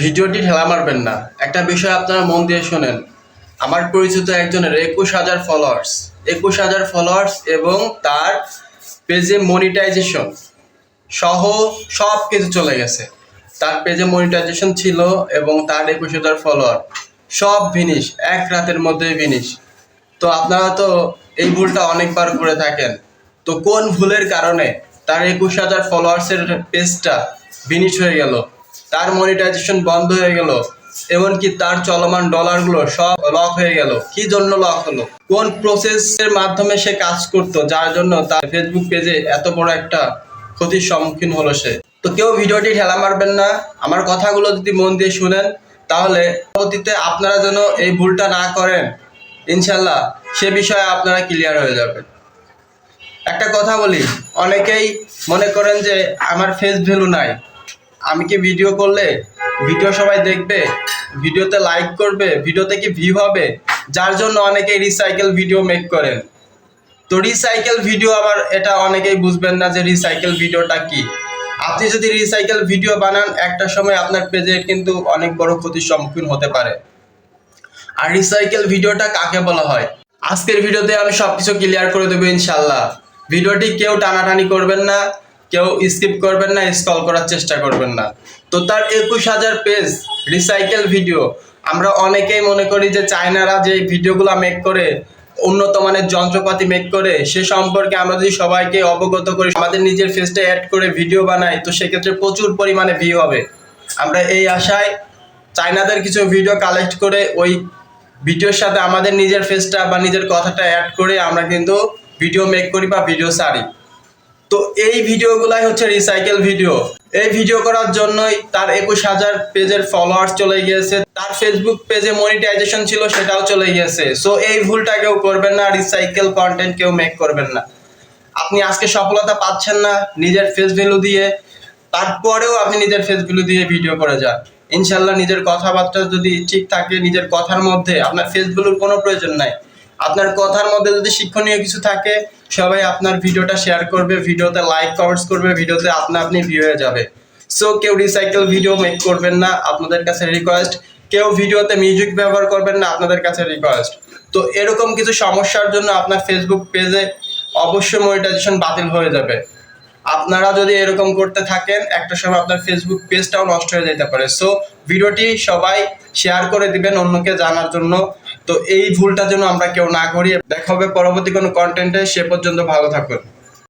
ভিডিওটি ঠেলা মারবেন না। একটা বিষয় আপনারা মন দিয়ে শোনেন। আমার পরিচিত একজনের একুশ হাজার ফলোয়ার্স একুশ হাজার ফলোয়ার্স এবং তার পেজে মনিটাইজেশন সহ সব কিছু চলে গেছে। তার পেজে মনিটাইজেশন ছিল এবং তার একুশ হাজার ফলোয়ার সব ভিনিশ এক রাতের মধ্যেই ভিনিশ তো আপনারা তো এই ভুলটা অনেকবার করে থাকেন। তো কোন ভুলের কারণে তার একুশ হাজার ফলোয়ার্সের পেজটা ভিনিশ হয়ে গেল? তার মনিটাইজেশন বন্ধ হয়ে গেল, এমনকি তার চলমান ডলারগুলো সব লক হয়ে গেল। কি জন্য লক হলো? কোন প্রসেসের মাধ্যমে সে কাজ করতো? যার জন্য তার ফেসবুক পেজে এত বড় একটা ক্ষতির সম্মুখীন হলো সে। তো কেউ ভিডিওটি ঠেলা মারবেন না। আমার কথাগুলো যদি মন দিয়ে শুনেন, তাহলে পরবর্তীতে আপনারা যেন এই ভুলটা না করেন, ইনশাল্লাহ সে বিষয়ে আপনারা ক্লিয়ার হয়ে যাবেন। একটা কথা বলি, অনেকেই মনে করেন যে আমার ফেস ভ্যালু নাই। আমি কি ভিডিও করলে? ভিডিও সবাই দেখবে ভিডিওতে লাইক করবে ভিডিওতে কি ভিউ হবে? যার জন্য অনেকেই রিসাইকেল ভিডিও মেক করেন। তো রিসাইকেল ভিডিও আবার এটা অনেকেই বুঝবেন না যে রিসাইকেল ভিডিওটা কি। আপনি যদি রিসাইকেল ভিডিও বানান, একটা সময় আপনার পেজে কিন্তু অনেক বড় ক্ষতির সম্মুখীন হতে পারে। আর রিসাইকেল ভিডিওটা কাকে বলা হয়? আজকের ভিডিওতে আমি সবকিছু ক্লিয়ার করে দেবো ইনশাল্লাহ। ভিডিওটি কেউ টানাটানি করবেন না। কেউ স্কিপ করবেন না স্কল করার চেষ্টা করবেন না। তো তার একুশ হাজার পেজ রিসাইকেল ভিডিও আমরা অনেকেই মনে করি যে চায়নারা যে ভিডিওগুলো মেক করে, উন্নত মানের যন্ত্রপাতি মেক করে, সে সম্পর্কে আমরা যদি সবাইকে অবগত করি, আমাদের নিজের ফেসটা অ্যাড করে ভিডিও বানাই, তো সেক্ষেত্রে প্রচুর পরিমাণে ভিউ হবে। আমরা এই আশায় চায়নাদের কিছু ভিডিও কালেক্ট করে, ওই ভিডিওর সাথে আমাদের নিজের ফেসটা বা নিজের কথাটা অ্যাড করে আমরা কিন্তু ভিডিও মেক করি বা ভিডিও সারি তো এই ভিডিওগুলাই হচ্ছে রিসাইকেল ভিডিও এই ভিডিও করার জন্যই তার একুশ হাজার পেজের ফলোয়ার্স চলে গিয়েছে। তার ফেসবুক পেজে মনিটাইজেশন ছিল, সেটাও চলে গিয়েছে। সো এই ভুলটা কেউ করবেন না রিসাইকেল কন্টেন্ট কেউ মেক করবেন না। আপনি আজকে সফলতা পাচ্ছেন না, নিজের ফেস ভ্যালু দিয়ে। তারপরেও আপনি নিজের ফেস ভ্যালু দিয়ে ভিডিও করে যান। ইনশাল্লাহ নিজের কথাবার্তা যদি ঠিক থাকে, নিজের কথার মধ্যে আপনার ফেস ভ্যালুর কোনো প্রয়োজন নাই। আপনার কথার মধ্যে যদি শিক্ষণীয় কিছু থাকে, সবাই আপনার ভিডিওটা শেয়ার করবে, ভিডিওতে লাইক কমেন্টস করবে, ভিডিওতে আপনা আপনি ভিউ হয়ে যাবে। সো কেউ রিসাইকেল ভিডিও মেক করবেন না, আপনাদের কাছে রিকোয়েস্ট কেউ ভিডিওতে মিউজিক ব্যবহার করবেন না, আপনাদের কাছে রিকোয়েস্ট তো এরকম কিছু সমস্যার জন্য আপনার ফেসবুক পেজে অবশ্যই মনিটাইজেশন বাতিল হয়ে যাবে। আপনারা যদি এরকম করতে থাকেন, একটা সময় আপনার ফেসবুক পেজটাও নষ্ট হয়ে যেতে পারে। সো ভিডিওটি সবাই শেয়ার করে দিবেন অন্যকে জানার জন্য। তো এই ভুলটা যেন আমরা কেউ না করি। দেখা হবে পরবর্তী কোনো কন্টেন্টে সে পর্যন্ত ভালো থাকুন।